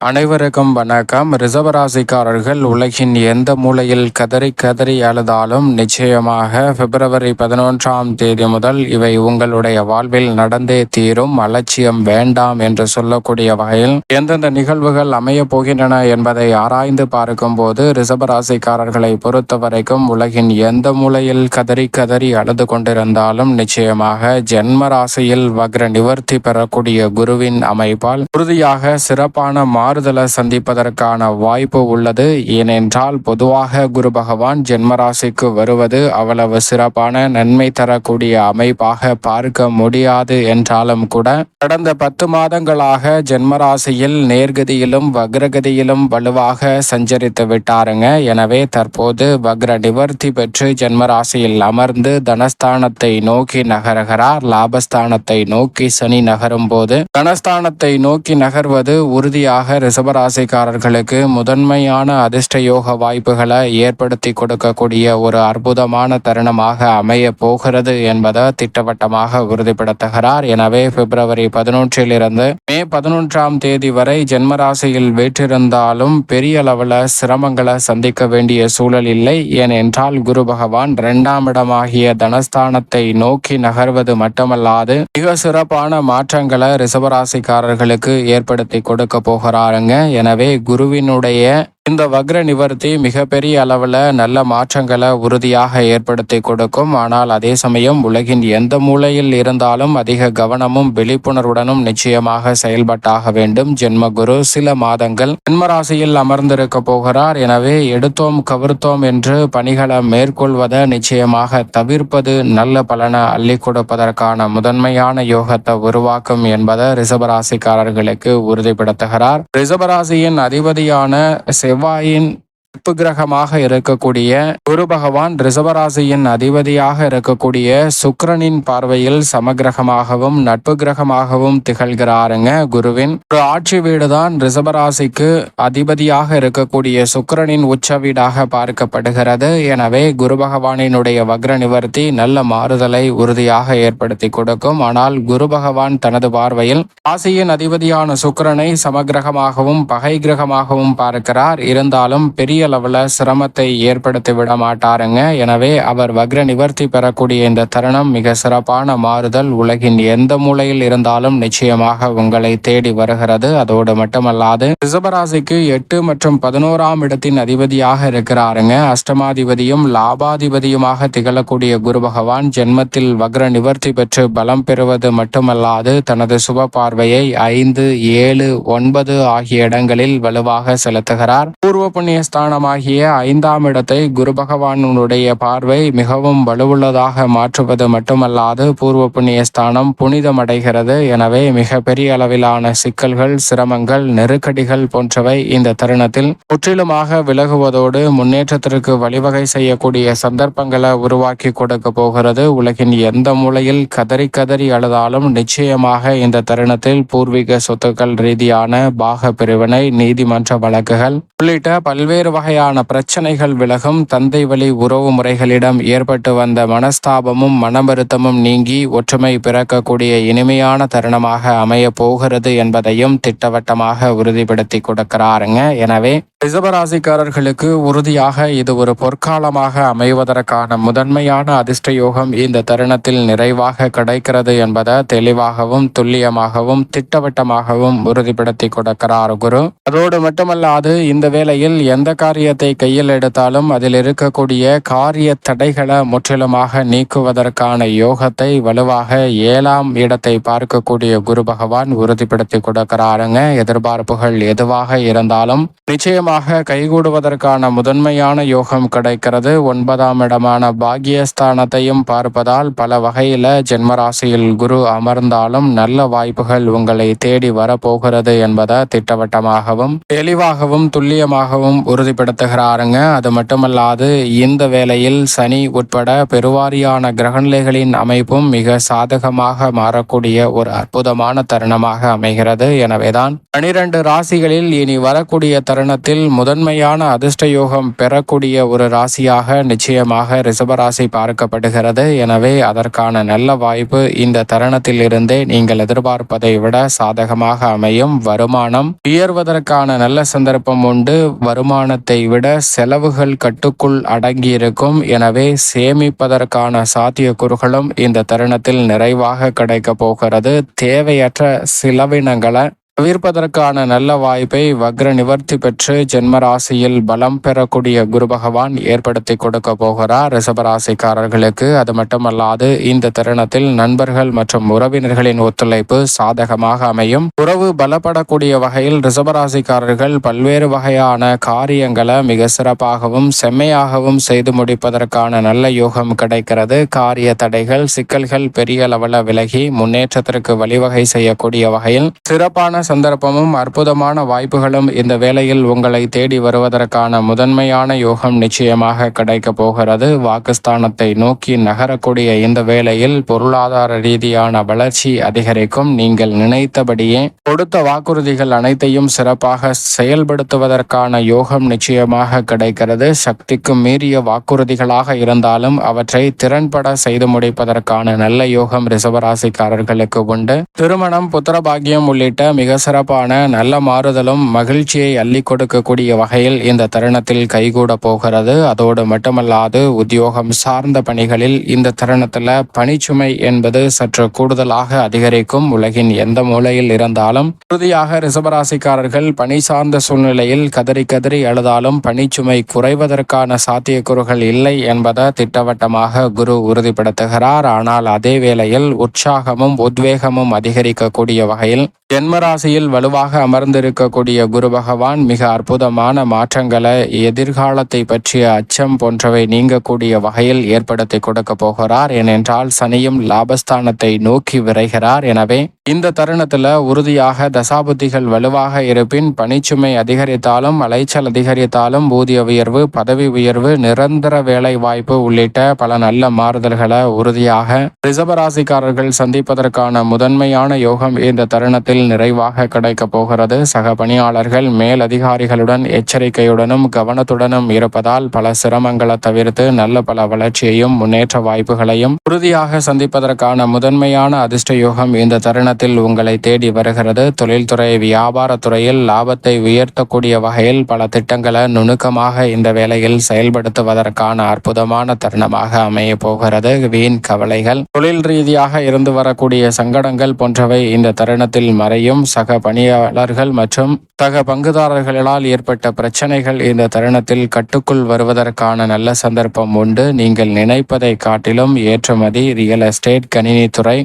அனைவருக்கும் வணக்கம். ரிசர்வராசிக்காரர்கள் உலகின் எந்த மூலையில் கதறி கதறி அழுதாலும் நிச்சயமாக பிப்ரவரி பதினொன்றாம் தேதி முதல் இவை உங்களுடைய வாழ்வில் நடந்தே தீரும். அலட்சியம் வேண்டாம் என்று சொல்லக்கூடிய வகையில் எந்தெந்த நிகழ்வுகள் அமைய போகின்றன என்பதை ஆராய்ந்து பார்க்கும் போது ரிசர்வராசிக்காரர்களை பொறுத்த வரைக்கும் உலகின் எந்த மூலையில் கதறி கதறி அழுது கொண்டிருந்தாலும் நிச்சயமாக ஜென்ம ராசியில் வக்ர நிவர்த்தி பெறக்கூடிய குருவின் அமைப்பால் உறுதியாக சிறப்பான ஆறுதலை சந்திப்பதற்கான வாய்ப்பு உள்ளது. ஏனென்றால் பொதுவாக குரு பகவான் ஜென்மராசிக்கு வருவது அவ்வளவு சிறப்பான நன்மை தரக்கூடிய அமைப்பாக பார்க்க முடியாது என்றாலும் கூட கடந்த பத்து மாதங்களாக ஜென்மராசியில் நேர்கதியிலும் வக்ரகதியிலும் வலுவாக சஞ்சரித்து விட்டாருங்க. எனவே தற்போது வக்ர நிவர்த்தி பெற்று ஜென்மராசியில் அமர்ந்து தனஸ்தானத்தை நோக்கி நகர்கிறார். லாபஸ்தானத்தை நோக்கி சனி நகரும் போது தனஸ்தானத்தை நோக்கி நகர்வது உறுதியாக ரிசபராசிக்காரர்களுக்கு முதன்மையான அதிர்ஷ்ட யோக வாய்ப்புகளை ஏற்படுத்தி கொடுக்கக்கூடிய ஒரு அற்புதமான தருணமாக அமைய போகிறது என்பதை திட்டவட்டமாக உறுதிப்படுத்துகிறார். எனவே பிப்ரவரி பதினொன்றிலிருந்து மே பதினொன்றாம் தேதி வரை ஜென்மராசியில் வேற்றிருந்தாலும் பெரிய அளவில் சிரமங்களை சந்திக்க வேண்டிய சூழல் இல்லை. ஏனென்றால் குரு பகவான் இரண்டாம் இடமாகிய தனஸ்தானத்தை நோக்கி நகர்வது மட்டுமல்லாது மிக சிறப்பான மாற்றங்களை ரிசபராசிக்காரர்களுக்கு ஏற்படுத்தி கொடுக்க போகிறார். பாருங்க. எனவே குருவினுடைய இந்த வக்ர நிவர்த்தி மிகப்பெரிய அளவில் நல்ல மாற்றங்களை உறுதியாக ஏற்படுத்தி கொடுக்கும். ஆனால் அதே சமயம் உலகின் எந்த மூலையில் இருந்தாலும் அதிக கவனமும் விழிப்புணர்வுடனும் நிச்சயமாக செயல்பட்டாக வேண்டும். ஜென்ம குரு சில மாதங்கள் ஜென்மராசியில் அமர்ந்திருக்க போகிறார். எனவே எடுத்தோம் கவிர்த்தோம் என்று பணிகளை மேற்கொள்வதை நிச்சயமாக தவிர்ப்பது நல்ல பலனை அள்ளி கொடுப்பதற்கான முதன்மையான யோகத்தை உருவாக்கும் என்பதை ரிசபராசிக்காரர்களுக்கு உறுதிப்படுத்துகிறார். ரிசபராசியின் அதிபதியான செவ்வாயின் நட்பு கிரகமாக இருக்கக்கூடிய குரு பகவான் ரிசவராசியின் அதிபதியாக இருக்கக்கூடிய சுக்கரனின் பார்வையில் சமகிரகமாகவும் நட்பு கிரகமாகவும் திகழ்கிறாருங்க குருவின். ஒரு ஆட்சி வீடுதான் ரிசபராசிக்கு அதிபதியாக இருக்கக்கூடிய சுக்கரனின் உச்ச வீடாக பார்க்கப்படுகிறது. எனவே குரு பகவானினுடைய வக்ர நிவர்த்தி நல்ல மாறுதலை உறுதியாக ஏற்படுத்தி கொடுக்கும். ஆனால் குரு பகவான் தனது பார்வையில் ராசியின் அதிபதியான சுக்கரனை சமகிரகமாகவும் பகை கிரகமாகவும் பார்க்கிறார். இருந்தாலும் பெரிய பெரிய அளவில் சிரமத்தை ஏற்படுத்தி விட மாட்டாருங்க. எனவே அவர் வக்ர நிவர்த்தி பெறக்கூடிய இந்த தருணம் மிக சிறப்பான மாறுதல். உலகின் எந்த மூலையில் இருந்தாலும் நிச்சயமாக உங்களை தேடி வருகிறது. அதோடு மட்டுமல்லாது ரிசபராசிக்கு எட்டு மற்றும் பதினோராம் இடத்தின் அதிபதியாக இருக்கிறாருங்க. அஷ்டமாதிபதியும் லாபாதிபதியுமாக திகழக்கூடிய குரு பகவான் ஜென்மத்தில் வக்ர நிவர்த்தி பெற்று பலம் பெறுவது மட்டுமல்லாது தனது சுப பார்வையை ஐந்து ஏழு ஒன்பது ஆகிய இடங்களில் வலுவாக செலுத்துகிறார். பூர்வ புண்ணியஸ்தான ஸ்தானமாகிய ஐந்தாம் இடத்தை குரு பகவானுடைய பார்வை மிகவும் வலுவுள்ளதாக மாற்றுவது மட்டுமல்லாது பூர்வ புண்ணிய ஸ்தானம் புனிதமடைகிறது. எனவே மிக பெரிய அளவிலான சிக்கல்கள் சிரமங்கள் நெருக்கடிகள் போன்றவை இந்த தருணத்தில் முற்றிலுமாக விலகுவதோடு முன்னேற்றத்திற்கு வழிவகை செய்யக்கூடிய சந்தர்ப்பங்களை உருவாக்கி கொடுக்க போகிறது. உலகின் எந்த மூலையில் கதறி கதறி அழுதாலும் நிச்சயமாக இந்த தருணத்தில் பூர்வீக சொத்துக்கள் ரீதியான பாக பிரிவினை நீதிமன்ற வழக்குகள் உள்ளிட்ட பல்வேறு வகையான பிரச்சனைகள் விலகும் தந்தை வழி உறவு முறைகளிடம் ஏற்பட்டு வந்த மனஸ்தாபமும் மனவருத்தமும் நீங்கி ஒற்றுமை பிறக்கக்கூடிய இனிமையான தருணமாக அமைய போகிறது என்பதையும் திட்டவட்டமாக உறுதிப்படுத்தி கொடுக்கிறாருங்க. எனவே ரிசபராசிக்காரர்களுக்கு உறுதியாக இது ஒரு பொற்காலமாக அமைவதற்கான முதன்மையான அதிர்ஷ்ட யோகம் இந்த தருணத்தில் நிறைவாக கிடைக்கிறது என்பதை தெளிவாகவும் துல்லியமாகவும் திட்டவட்டமாகவும் உறுதிப்படுத்தி கொடுக்கிறார் குரு. அதோடு மட்டுமல்லாது இந்த வேளையில் எந்த காரியத்தை கையில் எடுத்தாலும் அதில் இருக்கக்கூடிய காரிய தடைகளை முற்றிலுமாக நீக்குவதற்கான யோகத்தை வலுவாக ஏழாம் இடத்தை பார்க்கக்கூடிய குரு பகவான் உறுதிப்படுத்தி கொடுக்கிறாருங்க. எதிர்பார்ப்புகள் எதுவாக இருந்தாலும் நிச்சயமாக கைகூடுவதற்கான முதன்மையான யோகம் கிடைக்கிறது. ஒன்பதாம் இடமான பாகியஸ்தானத்தையும் பார்ப்பதால் பல வகையில ஜென்மராசியில் குரு அமர்ந்தாலும் நல்ல வாய்ப்புகள் உங்களை தேடி வரப்போகிறது என்பதை திட்டவட்டமாகவும் தெளிவாகவும் துல்லியமாகவும் உறுதிப்படுத்துகிறாருங்க அது மட்டுமல்லாது இந்த வேளையில் சனி உட்பட பெருவாரியான கிரகநிலைகளின் அமைப்பும் மிக சாதகமாக மாறக்கூடிய ஒரு அற்புதமான தருணமாக அமைகிறது. எனவேதான் பனிரெண்டு ராசிகளில் இனி வரக்கூடிய தருணத்தில் முதன்மையான அதிர்ஷ்ட யோகம் பெறக்கூடிய ஒரு ராசியாக நிச்சயமாக ரிஷபராசி பார்க்கப்படுகிறது. எனவே அதற்கான நல்ல வாய்ப்பு இந்த தருணத்தில் இருந்தே நீங்கள் எதிர்பார்ப்பதை விட சாதகமாக அமையும். வருமானம் உயர்வதற்கான நல்ல சந்தர்ப்பம் உண்டு. வருமானத்தை விட செலவுகள் கட்டுக்குள் அடங்கியிருக்கும். எனவே சேமிப்பதற்கான சாத்தியக்கூறுகளும் இந்த தருணத்தில் நிறைவாக கிடைக்கப் போகிறது. தேவையற்ற செலவினங்களை தவிர்ப்பதற்கான நல்ல வாய்ப்பை வக்ர நிவர்த்தி பெற்று ஜென்மராசியில் பலம் பெறக்கூடிய குரு பகவான் ஏற்படுத்தி கொடுக்க போகிறார். ரிஷபராசிக்காரர்களுக்கு அது மட்டுமல்லாது இந்த தருணத்தில் நண்பர்கள் மற்றும் உறவினர்களின் ஒத்துழைப்பு சாதகமாக அமையும். உறவு பலப்படக்கூடிய வகையில் ரிஷபராசிக்காரர்கள் பல்வேறு வகையான காரியங்களை மிக சிறப்பாகவும் செம்மையாகவும் செய்து முடிப்பதற்கான நல்ல யோகம் கிடைக்கிறது. காரிய தடைகள் சிக்கல்கள் பெரிய அளவில் விலகி முன்னேற்றத்திற்கு வழிவகை செய்யக்கூடிய வகையில் சிறப்பான சந்தர்ப்பமும் அற்புதமான வாய்ப்புகளும் இந்த வேளையில் உங்களை தேடி வருவதற்கான முதன்மையான யோகம் நிச்சயமாக கிடைக்க போகிறது. வாக்குஸ்தானத்தை நோக்கி நகரக்கூடிய இந்த வேளையில் பொருளாதார ரீதியான வளர்ச்சி அதிகரிக்கும். நீங்கள் நினைத்தபடியே கொடுத்த வாக்குறுதிகள் அனைத்தையும் சிறப்பாக செயல்படுத்துவதற்கான யோகம் நிச்சயமாக கிடைக்கிறது. சக்திக்கு மீறிய வாக்குறுதிகளாக இருந்தாலும் அவற்றை திறன்பட செய்து முடிப்பதற்கான நல்ல யோகம் ரிசவராசிக்காரர்களுக்கு உண்டு. திருமணம் புத்திரபாகியம் உள்ளிட்ட மிக சிறப்பான நல்ல மாறுதலும் மகிழ்ச்சியை அள்ளி கொடுக்கக்கூடிய வகையில் இந்த தருணத்தில் கைகூட போகிறது. அதோடு மட்டுமல்லாது உத்தியோகம் சார்ந்த பணிகளில் இந்த தருணத்தில் பணிச்சுமை என்பது சற்று கூடுதலாக அதிகரிக்கும். உலகின் எந்த மூலையில் இருந்தாலும் உறுதியாக ரிசபராசிக்காரர்கள் பணி சார்ந்த சூழ்நிலையில் கதறி கதறி அழுதாலும் பணிச்சுமை குறைவதற்கான சாத்தியக்கூறுகள் இல்லை என்பதை திட்டவட்டமாக குரு உறுதிப்படுத்துகிறார். ஆனால் அதே வேளையில் உற்சாகமும் உத்வேகமும் அதிகரிக்கக்கூடிய வகையில் ராசியில் வலுவாக அமர்ந்திருக்கக்கூடிய குரு பகவான் மிக அற்புதமான மாற்றங்களை எதிர்காலத்தை பற்றிய அச்சம் போன்றவை நீங்கக்கூடிய வகையில் ஏற்படுத்தி கொடுக்க போகிறார். ஏனென்றால் சனியும் லாபஸ்தானத்தை நோக்கி விரைகிறார். எனவே இந்த தருணத்துல உறுதியாக தசாபுத்திகள் வலுவாக இருப்பின் பணிச்சுமை அதிகரித்தாலும் அலைச்சல் அதிகரித்தாலும் ஊதிய உயர்வு பதவி உயர்வு நிரந்தர வேலை வாய்ப்பு உள்ளிட்ட பல நல்ல மாறுதல்களை உறுதியாக ரிசபராசிக்காரர்கள் சந்திப்பதற்கான முதன்மையான யோகம் இந்த தருணத்தில் நிறைவாக கிடைக்க போகிறது. சக பணியாளர்கள் மேலதிகாரிகளுடன் எச்சரிக்கையுடனும் கவனத்துடனும் இருப்பதால் பல சிரமங்களை தவிர்த்து நல்ல பல வளர்ச்சியையும் முன்னேற்ற வாய்ப்புகளையும் உறுதியாக சந்திப்பதற்கான முதன்மையான அதிர்ஷ்ட யோகம் இந்த தருணத்தில் உங்களை தேடி வருகிறது. தொழில்துறை வியாபாரத்துறையில் லாபத்தை உயர்த்தக்கூடிய வகையில் பல திட்டங்களை நுணுக்கமாக இந்த வேளையில் செயல்படுத்துவதற்கான அற்புதமான தருணமாக அமைய போகிறது. வீண் கவலைகள் தொழில் ரீதியாக இருந்து வரக்கூடிய சங்கடங்கள் போன்றவை இந்த தருணத்தில் மறையும். சக பணியாளர்கள் மற்றும் சக பங்குதாரர்களால் ஏற்பட்ட பிரச்சனைகள் இந்த தருணத்தில் கட்டுக்குள் வருவதற்கான நல்ல சந்தர்ப்பம் உண்டு. நீங்கள் நினைப்பதை காட்டிலும் ஏற்றுமதி ரியல் எஸ்டேட் கணினித்துறை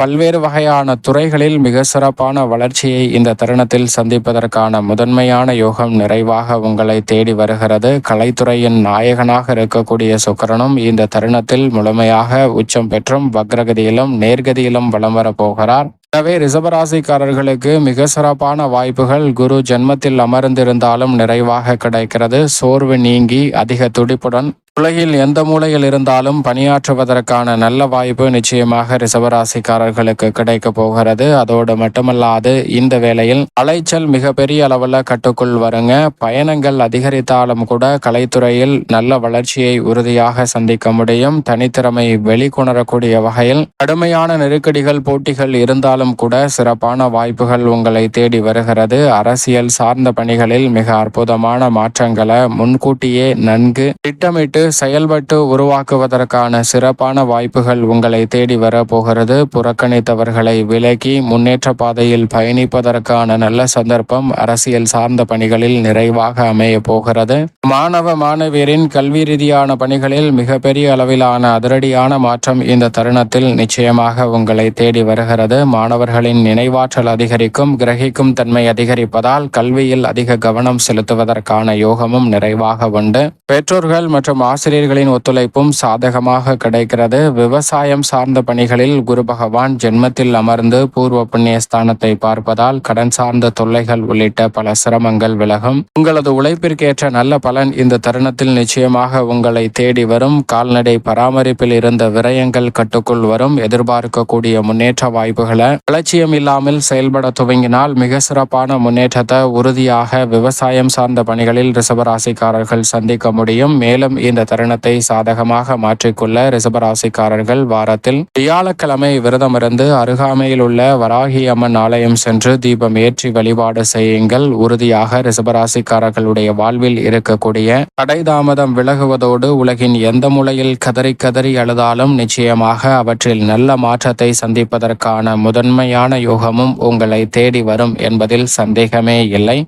பல்வேறு வகையான துறைகளில் மிக சிறப்பான வளர்ச்சியை இந்த தருணத்தில் சந்திப்பதற்கான முதன்மையான யோகம் நிறைவாக உங்களை தேடி வருகிறது. கலைத்துறையின் நாயகனாக இருக்கக்கூடிய சுக்கரனும் இந்த தருணத்தில் முழுமையாக உச்சம் பெற்றும் வக்ரகதியிலும் நேர்கதியிலும் வலம் வரப்போகிறார் எனவே ரிசபராசிக்காரர்களுக்கு மிக சிறப்பான வாய்ப்புகள் குரு ஜென்மத்தில் அமர்ந்திருந்தாலும் நிறைவாக கிடைக்கிறது. சோர்வு நீங்கி அதிக துடிப்புடன் உலகில் எந்த மூலையில் இருந்தாலும் பணியாற்றுவதற்கான நல்ல வாய்ப்பு நிச்சயமாக ரிசவராசிக்காரர்களுக்கு கிடைக்க போகிறது. அதோடு மட்டுமல்லாது இந்த வேளையில் அலைச்சல் மிகப்பெரிய அளவில் கட்டுக்குள் வருங்க. பயணங்கள் அதிகரித்தாலும் கூட கலைத்துறையில் நல்ல வளர்ச்சியை உறுதியாக சந்திக்க முடியும். தனித்திறமை வெளிக்கொணரக்கூடிய வகையில் கடுமையான நெருக்கடிகள் போட்டிகள் இருந்தாலும் கூட சிறப்பான வாய்ப்புகள் உங்களை தேடி வருகிறது. அரசியல் சார்ந்த பணிகளில் மிக அற்புதமான மாற்றங்களை முன்கூட்டியே நன்கு திட்டமிட்டு செயல்பட்டு உருவாக்குவதற்கான சிறப்பான வாய்ப்புகள் உங்களை தேடி வர போகிறது புறக்கணித்தவர்களை விலக்கி முன்னேற்ற பாதையில் பயணிப்பதற்கான நல்ல சந்தர்ப்பம் அரசியல் சார்ந்த பணிகளில் நிறைவாக அமைய போகிறது. மாணவ மாணவியரின் கல்வி ரீதியான பணிகளில் மிகப்பெரிய அளவிலான அதிரடியான மாற்றம் இந்த தருணத்தில் நிச்சயமாக உங்களை தேடி வருகிறது. மாணவர்களின் நினைவாற்றல் அதிகரிக்கும் கிரகிக்கும் தன்மை அதிகரிப்பதால் கல்வியில் அதிக கவனம் செலுத்துவதற்கான யோகமும் நிறைவாக உண்டு. பெற்றோர்கள் மற்றும் ஆசிரியர்களின் ஒத்துழைப்பும் சாதகமாக கிடைக்கிறது. விவசாயம் சார்ந்த பணிகளில் குரு பகவான் ஜென்மத்தில் அமர்ந்து பூர்வ புண்ணிய ஸ்தானத்தை பார்ப்பதால் கடன் சார்ந்த தொல்லைகள் உள்ளிட்ட பல சிரமங்கள் விலகும். உங்களது உழைப்பிற்கேற்ற நல்ல பலன் இந்த தருணத்தில் நிச்சயமாக உங்களை தேடி வரும். கால்நடை பராமரிப்பில் இருந்த விரயங்கள் கட்டுக்குள் வரும். எதிர்பார்க்கக்கூடிய முன்னேற்ற வாய்ப்புகளை அலட்சியம் இல்லாமல் செயல்பட துவங்கினால் மிக சிறப்பான முன்னேற்றத்தை உறுதியாக விவசாயம் சார்ந்த பணிகளில் ரிசவராசிக்காரர்கள் சந்திக்க முடியும். மேலும் இந்த தருணத்தை சாதகமாக மாற்றிக்கொள்ள ரிசபராசிக்காரர்கள் வாரத்தில் வியாழக்கிழமை விரதமிருந்து அருகாமையில் உள்ள வராகி அம்மன் ஆலயம் சென்று தீபம் ஏற்றி வழிபாடு செய்யுங்கள். உறுதியாக ரிசபராசிக்காரர்களுடைய வாழ்வில் இருக்கக்கூடிய தடைதாமதம் விலகுவதோடு உலகின் எந்த மூலையில் கதறி கதறி அழுதாலும் நிச்சயமாக அவற்றில் நல்ல மாற்றத்தை சந்திப்பதற்கான முதன்மையான யோகமும் உங்களை தேடி வரும் என்பதில் சந்தேகமே இல்லை.